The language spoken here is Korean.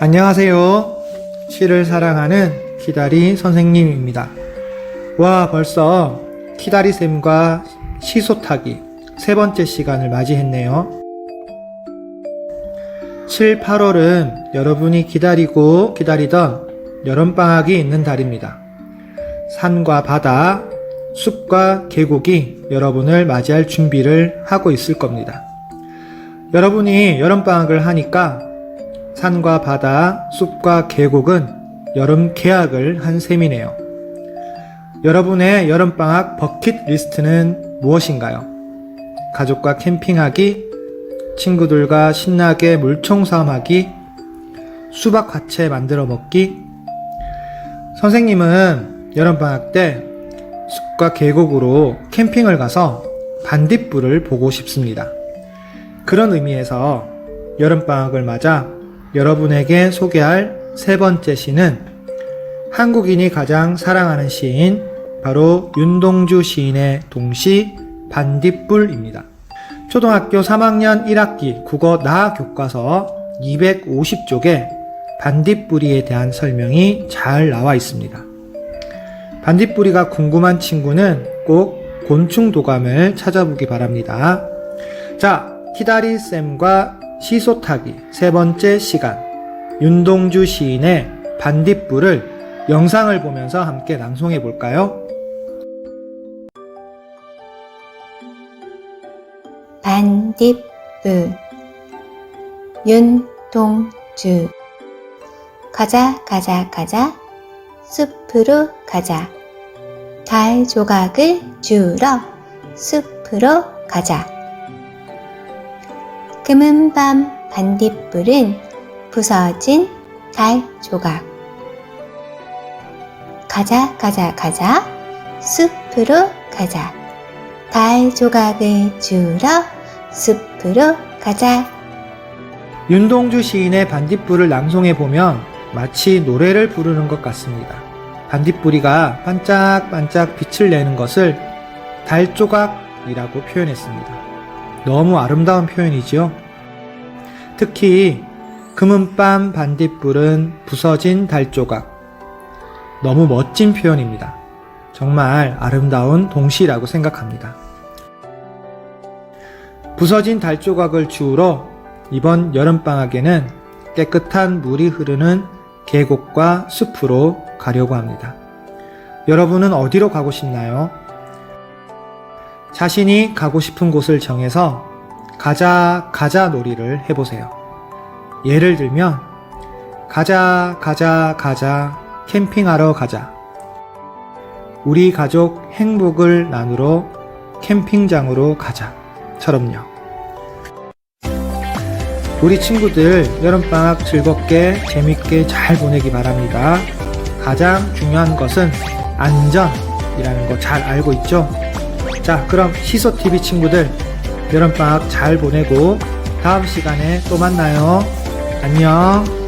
안녕하세요. 시를 사랑하는 키다리 선생님입니다. 와, 벌써 키다리쌤과 시소타기 세 번째 시간을 맞이했네요. 7, 8월은 여러분이 기다리고 기다리던 여름방학이 있는 달입니다. 산과 바다, 숲과 계곡이 여러분을 맞이할 준비를 하고 있을 겁니다. 여러분이 여름방학을 하니까 산과 바다, 숲과 계곡은 여름 개학을 한 셈이네요. 여러분의 여름방학 버킷 리스트는 무엇인가요? 가족과 캠핑하기, 친구들과 신나게 물총 싸움하기, 수박 화채 만들어 먹기. 선생님은 여름방학 때 숲과 계곡으로 캠핑을 가서 반딧불을 보고 싶습니다. 그런 의미에서 여름방학을 맞아 여러분에게 소개할 세 번째 시는 한국인이 가장 사랑하는 시인 바로 윤동주 시인의 동시 반딧불입니다. 초등학교 3학년 1학기 국어 나 교과서 250쪽에 반딧불이에 대한 설명이 잘 나와 있습니다. 반딧불이가 궁금한 친구는 꼭 곤충 도감을 찾아보기 바랍니다. 자, 키다리 쌤과 시소타기 세 번째 시간. 윤동주 시인의 반딧불을 영상을 보면서 함께 낭송해 볼까요? 반딧불. 윤동주. 가자 가자 가자. 숲으로 가자. 달 조각을 주러 숲으로 가자 금은밤 반딧불은 부서진 달 조각 가자 가자 가자 숲으로 가자 달 조각을 주러 숲으로 가자. 윤동주 시인의 반딧불을 낭송해 보면 마치 노래를 부르는 것 같습니다. 반딧불이가 반짝반짝 빛을 내는 것을 달조각이라고 표현했습니다. 너무 아름다운 표현이지요? 특히 금은밤 반딧불은 부서진 달조각. 너무 멋진 표현입니다. 정말 아름다운 동시라고 생각합니다. 부서진 달조각을 주우러 이번 여름방학에는 깨끗한 물이 흐르는 계곡과 숲으로 가려고 합니다. 여러분은 어디로 가고 싶나요? 자신이 가고 싶은 곳을 정해서 가자, 가자 놀이를 해보세요. 예를 들면, 가자, 가자, 가자, 캠핑하러 가자. 우리 가족 행복을 나누러 캠핑장으로 가자. 처럼요. 우리 친구들 여름방학 즐겁게 재밌게 잘 보내기 바랍니다. 가장 중요한 것은 안전이라는 거 잘 알고 있죠? 자, 그럼 시소TV 친구들 여름방학 잘 보내고 다음 시간에 또 만나요. 안녕.